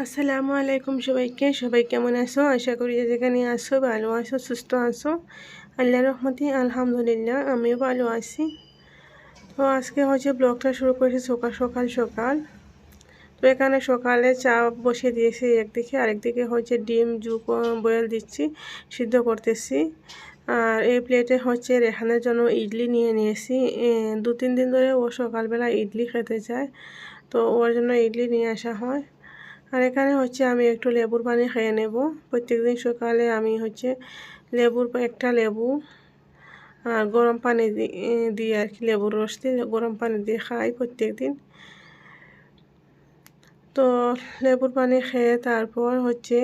আসসালামু আলাইকুম সবাইকে। সবাই কেমন আছো? আশা করি যেখানে আসো ভালো আছো, সুস্থ আছো। আল্লাহ রহমতি আলহামদুলিল্লাহ, আমিও ভালো আছি। তো আজকে হচ্ছে ব্লগটা শুরু করেছি সকাল সকাল সকাল। তো এখানে সকালে চা বসিয়ে দিয়েছি একদিকে, আরেকদিকে হচ্ছে ডিম জু বয়েল দিচ্ছি, সিদ্ধ করতেছি। আর এই প্লেটে হচ্ছে রেহানের জন্য ইডলি নিয়ে নিয়েছি। দু, তিন দিন ধরে ও সকালবেলা ইডলি খেতে চায়, তো ওর জন্য ইডলি নিয়ে আসা হয়। আর এখানে হচ্ছে আমি একটু লেবুর পানি খেয়ে নেব। প্রত্যেকদিন সকালে আমি হচ্ছে লেবুর একটা লেবু আর গরম পানি দিয়ে আর কি লেবুর রস দিয়ে গরম পানি দিয়ে খাই প্রত্যেক দিন তো লেবুর পানি খেয়ে তারপর হচ্ছে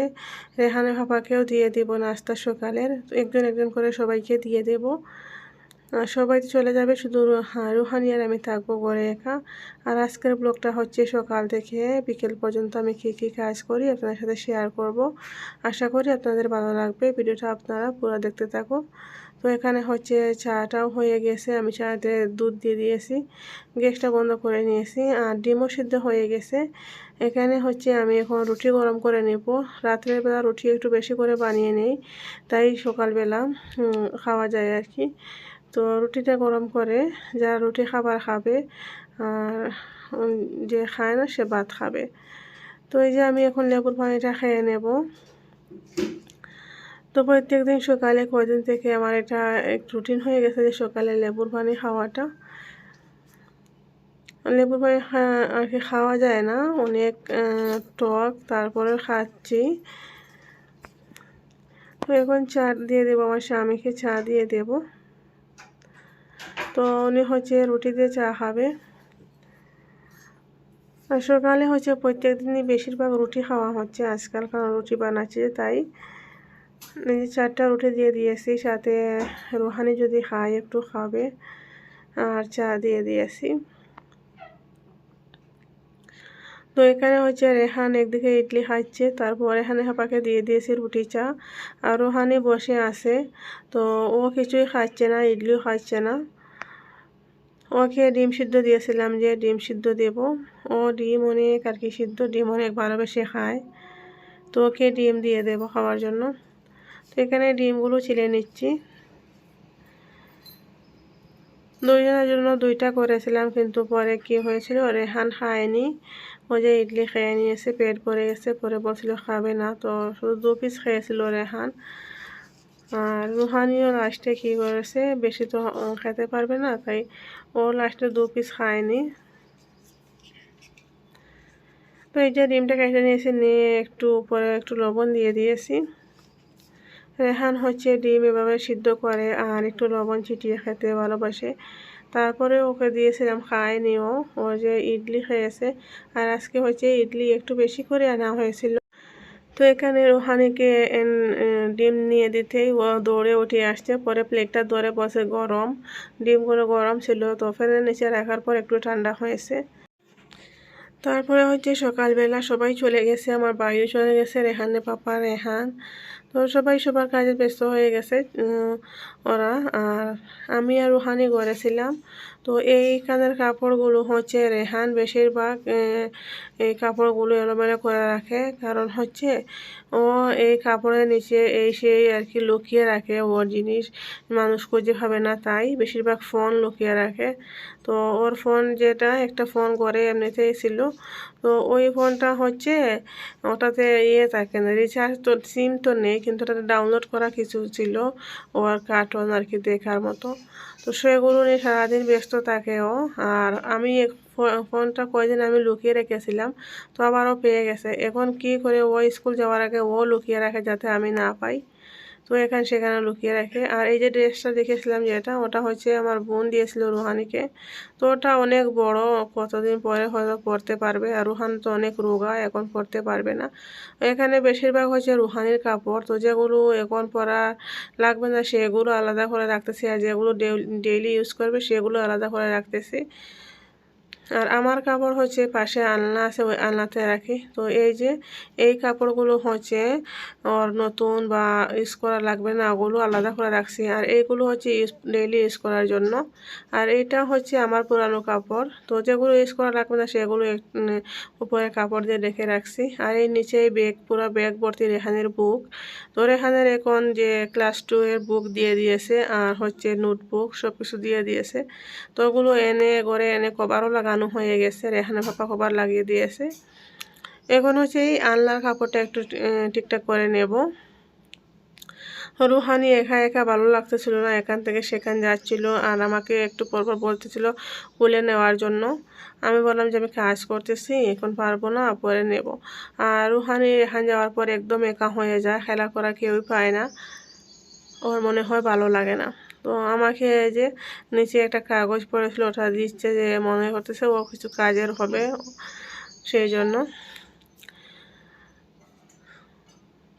রেহানে ভাপাকেও দিয়ে দেব নাস্তা সকালের। একজন একজন করে সবাইকে দিয়ে দেব। সবাই তো চলে যাবে, শুধু রুহানি আর আমি থাকব ঘরে একা। আর আজকের ব্লগটা হচ্ছে সকাল থেকে বিকেল পর্যন্ত আমি কী কী কাজ করি আপনাদের সাথে শেয়ার করব। আশা করি আপনাদের ভালো লাগবে, ভিডিওটা আপনারা পুরো দেখতে থাকো তো এখানে হচ্ছে চাটাও হয়ে গেছে, আমি চাতে দুধ দিয়ে দিয়েছি, গ্যাসটা বন্ধ করে নিয়েছি, আর ডিমও সিদ্ধ হয়ে গেছে। এখানে হচ্ছে আমি এখন রুটি গরম করে নেব। রাত্রের বেলা রুটি একটু বেশি করে বানিয়ে নেই, তাই সকালবেলা খাওয়া যায় আর কি। তো রুটিটা গরম করে যারা রুটি খাবার খাবে আর যে খায় না সে ভাত খাবে। তো এই যে আমি এখন লেবুর পানিটা খেয়ে নেব। তো প্রত্যেক দিন সকালে কয়দিন থেকে আমার এটা রুটিন হয়ে গেছে যে সকালে লেবুর পানি খাওয়াটা। লেবুর পানি আর কি খাওয়া যায় না, অনেক টক তারপরে খাচ্ছি। তো এখন চা দিয়ে দেবো, আমার স্বামীকে চা দিয়ে দেবো। তো উনি হচ্ছে রুটি দিয়ে চা খাবে। আর সকালে হচ্ছে প্রত্যেক দিনই বেশিরভাগ রুটি খাওয়া হচ্ছে। আজকাল কারণ রুটি বানাচ্ছে, তাই চারটা রুটি দিয়ে দিয়েছি। সাথে রুহানি যদি খায়, একটু খাবে। আর চা দিয়ে দিয়েছি। তো এখানে হচ্ছে রেহান একদিকে ইডলি খাচ্ছে, তারপর এখানে হাপাকে দিয়ে দিয়েছি রুটি, চা। আর রোহানি বসে আছে, তো ও কিছুই খাচ্ছে না, ইডলিও খাচ্ছে না। ওকে ডিম সিদ্ধ দিয়েছিলাম যে ডিম সিদ্ধ দেব। ও ডিম অনেক আর কি সিদ্ধ, ডিম অনেক ভালোবেসে খায়। তো ওকে ডিম দিয়ে দেব খাওয়ার জন্য। তো এখানে ডিমগুলো ছিলে নিচ্ছি। দুইজনের জন্য দুইটা করেছিলাম, কিন্তু পরে কি হয়েছিল, রেহান খায়নি। ও যে ইডলি খেয়ে নিয়েছে, পেট ভরে গেছে, পরে বলছিল খাবে না। তো শুধু দু পিস খেয়েছিল রেহান। আর রুহানিও লাস্টে কী করেছে, বেশি তো খেতে পারবে না, তাই ও লাস্টে দু পিস খায়নি। তো এই যে ডিমটা কেটে নিয়েছি, নিয়ে একটু উপরে একটু লবণ দিয়ে দিয়েছি। রেহান হচ্ছে ডিম এভাবে সিদ্ধ করে আর একটু লবণ ছিটিয়ে খেতে ভালোবাসে। তারপরে ওকে দিয়েছিলাম, খায়নি ও। ও যে ইডলি খেয়েছে, আর আজকে হচ্ছে ইডলি একটু বেশি করে আনা হয়েছিল। তো এখানে রোহানিকে ডিম নিয়ে দিতেই ও দৌড়ে উঠে আসছে। পরে প্লেটটা ধরে বসে গরম। ডিমগুলো গরম ছিল তো ফেলে নিচে রাখার পর একটু ঠান্ডা হয়েছে। তারপরে হচ্ছে সকালবেলা সবাই চলে গেছে, আমার বাড়িও চলে গেছে, রেহানে পাপা, রেহান। তো সবাই সবার কাজে ব্যস্ত হয়ে গেছে ওরা। আর আমি আর রুহানি ঘরে ছিলাম। তো এইখানের কাপড়গুলো হচ্ছে রেহান বেশিরভাগ এই কাপড়গুলো এলোমেলো করে রাখে। কারণ হচ্ছে ও এই কাপড়ের নিচে এই সেই আর কি লুকিয়ে রাখে। ওর জিনিস মানুষ খুঁজে পাবে না, তাই বেশিরভাগ ফোন লুকিয়ে রাখে। তো ওর ফোন যেটা একটা ফোন করে এমনিতেই ছিল। তো ওই ফোনটা হচ্ছে ওটাতে ইয়ে থাকে না, রিচার্জ তো, সিম তো নেই, কিন্তু ওটাতে ডাউনলোড করা কিছু ছিল ওর কার্টুন আর কি দেখার মতো। তো সেগুলো নিয়ে সারাদিন ব্যস্ত থাকে ও আর আমি ফোনটা কয়েকদিন আমি লুকিয়ে রেখেছিলাম, তো আবারও পেয়ে গেছে। এখন কি করে ও স্কুল যাওয়ার আগে ও লুকিয়ে রাখে যাতে আমি না পাই? তো এখানে সেখানে লুকিয়ে রাখে। আর এই যে ড্রেসটা দেখেছিলাম যেটা, ওটা হচ্ছে আমার বোন দিয়েছিল রুহানিকে। তো ওটা অনেক বড়, কতদিন পরে হয়তো পরতে পারবে। আর রুহান তো অনেক রোগা, এখন পরতে পারবে না। এখানে বেশিরভাগ হচ্ছে রুহানির কাপড়। তো যেগুলো এখন পরা লাগবে না, সেগুলো আলাদা করে রাখতেছি। আর যেগুলো ডেইলি ইউজ করবে, সেগুলো আলাদা করে রাখতেছি। আর আমার কাপড় হচ্ছে পাশে আলনা আছে, ওই আলনাতে রাখি। তো এই যে, এই কাপড়গুলো হচ্ছে ওর নতুন বা ইউজ করা লাগবে না, ওগুলো আলাদা করে রাখছি। আর এইগুলো হচ্ছে ডেইলি ইউজ করার জন্য। আর এইটা হচ্ছে আমার পুরানো কাপড়। তো যেগুলো ইউজ করা লাগবে না, সেগুলো এক- উপরে কাপড় দিয়ে রেখে রাখছি। আর এই নিচে ব্যাগ পুরো ব্যাগ ভর্তি রেহানের বুক তো রেহানের এখন যে ক্লাস টু এর বুক দিয়ে দিয়েছে, আর হচ্ছে নোটবুক সব কিছু দিয়ে দিয়েছে। তো ওগুলো এনে, ঘরে এনে কভারও লাগানো হয়ে গেছে রেহানের পাপা কভার লাগিয়ে দিয়েছে। এখন হচ্ছে এই আনলার কাপড়টা একটু ঠিকঠাক করে নেব। রুহানি একা একা ভালো লাগতেছিল না, এখান থেকে সেখান যাচ্ছিল আর আমাকে একটু পরপর বলতেছিল কুলে নেওয়ার জন্য। আমি বললাম যে আমি কাজ করতেছি, এখন পারব না, পরে নেব। আর রুহানি এখান যাওয়ার পর একদম একা হয়ে যায়, খেলা করা কেউই পায় না। ওর মনে হয় ভালো লাগে না। তো আমাকে এই যে নিচে একটা কাগজ পড়েছিল, ওটা দিচ্ছে যে মনে করতেছে ও কিছু কাজের হবে সেই জন্য।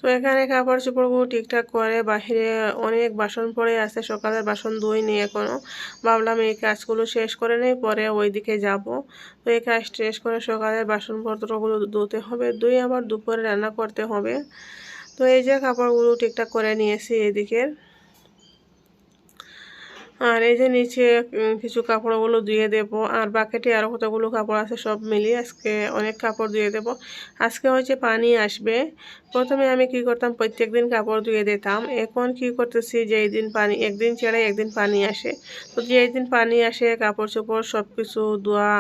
তো এখানে কাপড় চোপড়গুলো ঠিকঠাক করে, বাহিরে অনেক বাসন পড়ে আছে, সকালের বাসন ধুইনি এখনও। ভাবলাম এই কাজগুলো শেষ করে নেই, পরে ওইদিকে যাব। তো এই কাজ শেষ করে সকালের বাসনপত্রগুলো ধুতে হবে ধুই আবার দুপুরে রান্না করতে হবে। তো এই যে কাপড়গুলো ঠিকঠাক করে নিয়েছি এদিকের। আর এই যে নিচে কিছু কাপড়গুলো ধুয়ে দেব, আর বাকেটে আরও কতগুলো কাপড় আছে সব মিলিয়ে আজকে অনেক কাপড় ধুয়ে দেব। আজকে হচ্ছে পানি আসবে, প্রথমে আমি কি করতাম প্রত্যেক দিন কাপড় ধুয়ে দিতাম। এখন কি করতেছি যে দিন পানি, একদিন ছেড়ে একদিন পানি আসে। তো যে দিন পানি আসে কাপড় চোপড় সব কিছু ধোয়া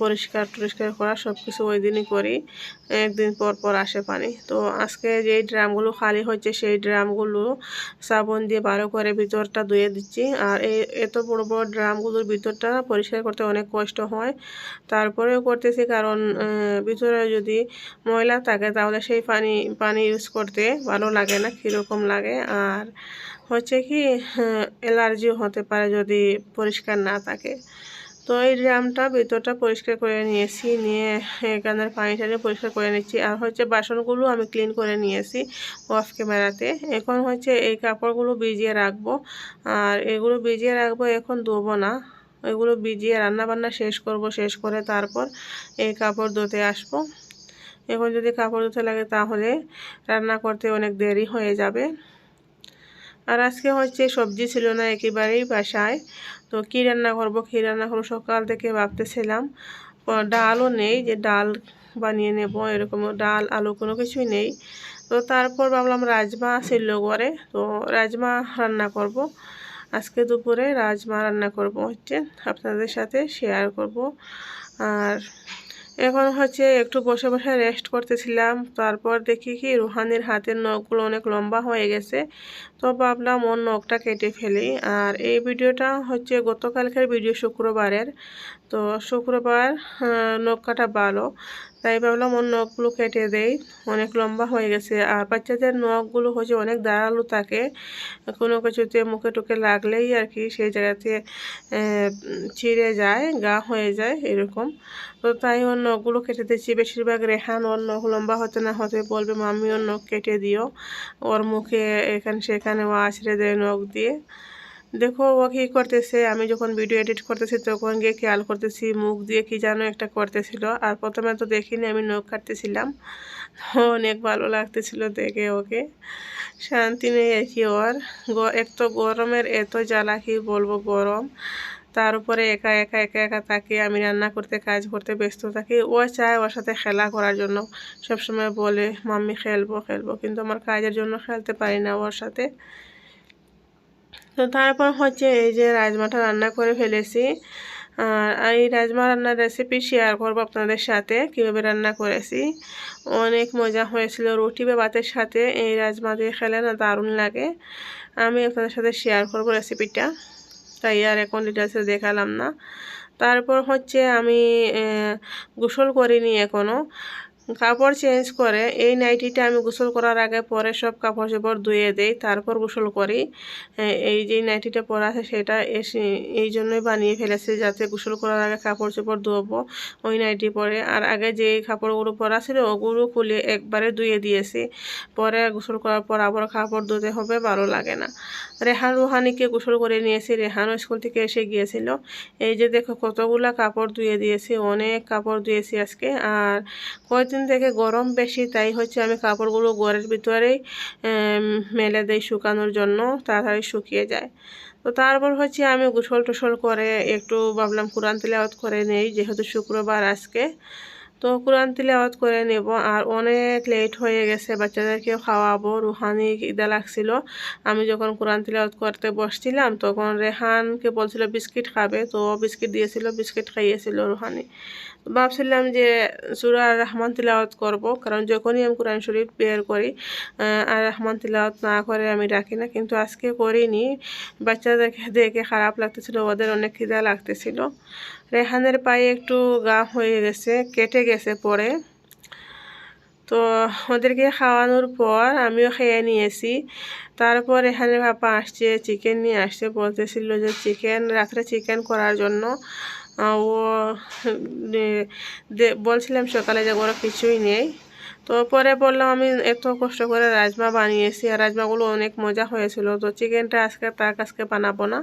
পরিষ্কার টরিষ্কার করা সব কিছু ওই দিনই করি। একদিন পর পর আসে পানি। তো আজকে যেই ড্রামগুলো খালি হচ্ছে সেই ড্রামগুলো সাবন দিয়ে ভালো করে ভিতরটা ধুয়ে দিচ্ছি। আর এই এত বড় বড় ড্রামগুলোর ভিতরটা পরিষ্কার করতে অনেক কষ্ট হয়। তারপরেও করতেছি কারণ ভিতরে যদি ময়লা থাকে তাহলে সেই পানি পানি ইউজ করতে ভালো লাগে না, কীরকম লাগে। আর হচ্ছে কি অ্যালার্জিও হতে পারে যদি পরিষ্কার না থাকে। তো এই ড্রামটা ভিতরটা পরিষ্কার করে নিয়েছি, নিয়ে এখানের টানি পরিষ্কার করে নিচ্ছি। আর হচ্ছে বাসনগুলো আমি ক্লিন করে নিয়েছি অফ ক্যামেরাতে এখন হচ্ছে এই কাপড়গুলো ভিজিয়ে রাখব। আর এগুলো ভিজিয়ে রাখব এখন ধোবো না। এগুলো ভিজিয়ে রান্না বান্না শেষ করব, শেষ করে তারপর এই কাপড় ধুতে আসব। এখন যদি কাপড় ধুতে লাগে তাহলে রান্না করতে অনেক দেরি হয়ে যাবে। আর আজকে হচ্ছে সবজি ছিল না একেবারেই বাসায়। তো কী রান্না করব, কী রান্না করব সকাল থেকে ভাবতেছিলাম। ডালও নেই যে ডাল বানিয়ে নেব, এরকম ডাল, আলু কোনো কিছুই নেই। তো তারপর ভাবলাম রাজমা ছিল ঘরে, তো রাজমা রান্না করব। আজকে দুপুরে রাজমা রান্না করব হচ্ছে, আপনাদের সাথে শেয়ার করব। আর এখন হচ্ছে একটু বসে বসে রেস্ট করতেছিলাম। তারপর দেখি কি রুহানির হাতের নখগুলো অনেক লম্বা হয়ে গেছে। তো ভাবলাম ওর নখটা কেটে ফেলি। আর এই ভিডিওটা হচ্ছে গতকালকের ভিডিও শুক্রবারের। তো শুক্রবার নখ কাটা ভালো। তাই ভাবলাম ওর নখগুলো কেটে দেই। অনেক লম্বা হয়ে গেছে। আর বাচ্চাদের নখগুলো হচ্ছে অনেক দাঁড়াল থাকে কোনো কিছুতে মুখে টুকে লাগলেই আর কি সেই জায়গাতে ছিঁড়ে যায়, গা হয়ে যায় এরকম। তো তাই ওর নখগুলো কেটে দিচ্ছি। বেশিরভাগ রেহান ওর নখ লম্বা হতে না হতে বলবে, মাম্মি, ওর নখ কেটে দিও। ওর মুখে এখানে সেখানে ও আছড়ে দেয় নখ দিয়ে। দেখো ও কী করতেছে? আমি যখন ভিডিও এডিট করতেছি তখন গিয়ে খেয়াল করতেছি, মুখ দিয়ে কি যেন একটা করতেছিল। আর প্রথমে তো দেখিনি, আমি নখ কাটতেছিলাম। অনেক ভালো লাগতেছিল দেখে ওকে। শান্তি নেই আর কি ওর। এক তো গরমের এত জ্বালা, কি বলব গরম। তার উপরে একা একা একা একা থাকি আমি রান্না করতে, কাজ করতে ব্যস্ত থাকি। ও চায় ওর সাথে খেলা করার জন্য। সবসময় বলে, মাম্মি, খেলব খেলব। কিন্তু আমার কাজের জন্য খেলতে পারি না ওর সাথে। তো তারপর হচ্ছে এই যে রাজমাটা রান্না করে ফেলেছি। আর এই রাজমা রান্নার রেসিপি শেয়ার করব আপনাদের সাথে, কীভাবে রান্না করেছি। অনেক মজা হয়েছিল, রুটি বা ভাতের সাথে এই রাজমা দিয়ে খেলে না দারুণ লাগে। আমি আপনাদের সাথে শেয়ার করব রেসিপিটা তাই আর এখন ডিটেলসে দেখালাম না। তারপর হচ্ছে আমি গোসল করিনি এখনও কাপড় চেঞ্জ করে এই নাইটিটা আমি গোসল করার আগে পরে সব কাপড় চোপড় ধুয়ে দেই, তারপর গোসল করি। এই যে নাইটিটা পরা আছে সেটা এই জন্যই বানিয়ে ফেলেছি যাতে গোসল করার আগে কাপড় চোপড় ধোবো ওই নাইটি পরে। আর আগে যে কাপড়গুলো পরা ছিল ওগুলো খুলে একবারে ধুয়ে দিয়েছি। পরে গোসল করার পর আবার কাপড় ধুতে হবে, ভালো লাগে না। রেহান রুহানিকে গোসল করে নিয়েছি রেহানও স্কুল থেকে এসে গিয়েছিল। এই যে দেখো কতগুলা কাপড় ধুয়ে দিয়েছি, অনেক কাপড় ধুয়েছি আজকে। আর কয়েকদিন থেকে গরম বেশি, তাই হচ্ছে আমি কাপড়গুলো ঘরের ভিতরেই মেলে দেই শুকানোর জন্য, তাড়াতাড়ি শুকিয়ে যায়। তো তারপর হচ্ছে আমি গোসল টোসল করে একটু ভাবলাম কোরআন তিলাওয়াত করে নেই, যেহেতু শুক্রবার আজকে। তো কোরআন তিলাওয়াত করে নেব। আর অনেক লেট হয়ে গেছে বাচ্চাদেরকে খাওয়াবো। রুহানি ইদা লাগছিল। আমি যখন কোরআন তিলাওয়াত করতে বসছিলাম, তখন রেহানকে বলছিল, বিস্কিট খাবে? তো বিস্কিট দিয়েছিল, বিস্কিট খাইয়েছিল রুহানি। ভাবছিলাম যে সুরা আর রহমান তিলাওয়াত করব, কারণ যখনই আমি কোরআন শরীফ বের করি আর রহমান তিলাওয়াত না করে আমি রাখি না। কিন্তু আজকে করিনি। বাচ্চাদেরকে দেখে খারাপ লাগতেছিল, ওদের অনেক খিদা লাগতেছিল। রেহানের পায়ে একটু গা হয়ে গেছে, কেটে গেছে পরে। তো ওদেরকে খাওয়ানোর পর আমিও খেয়ে নিয়েছি। তারপর এখানে পাপা আসছে চিকেন নিয়ে আসছে, বলতেছিল যে চিকেন রাত্রে চিকেন করার জন্য। ও বলছিলাম সকালে যে ওরা কিছুই নেই। তো পরে বললাম, আমি এত কষ্ট করে রাজমা বানিয়েছি আর রাজমাগুলো অনেক মজা হয়েছিল। তো চিকেনটা আজকে তার কাছকে বানাবো না।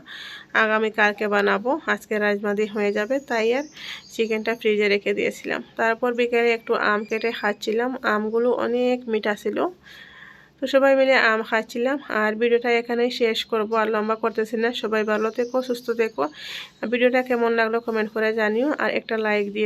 আগামী কালকে বানাবো। আজকে রাজমা দিয়ে হয়ে যাবে। তাই আর চিকেনটা ফ্রিজে রেখে দিয়েছিলাম। তারপর বিকেলে একটু আম কেটে খাচ্ছিলাম। আমগুলো অনেক মিঠা ছিল। তো সবাই মিলে আম খাচ্ছিলাম। আর ভিডিওটা এখানেই শেষ করব। আর লম্বা করতেছি না। সবাই ভালো থেকো, সুস্থ থেকো। ভিডিওটা কেমন লাগল কমেন্ট করে জানিও। আর একটা লাইক দিয়ে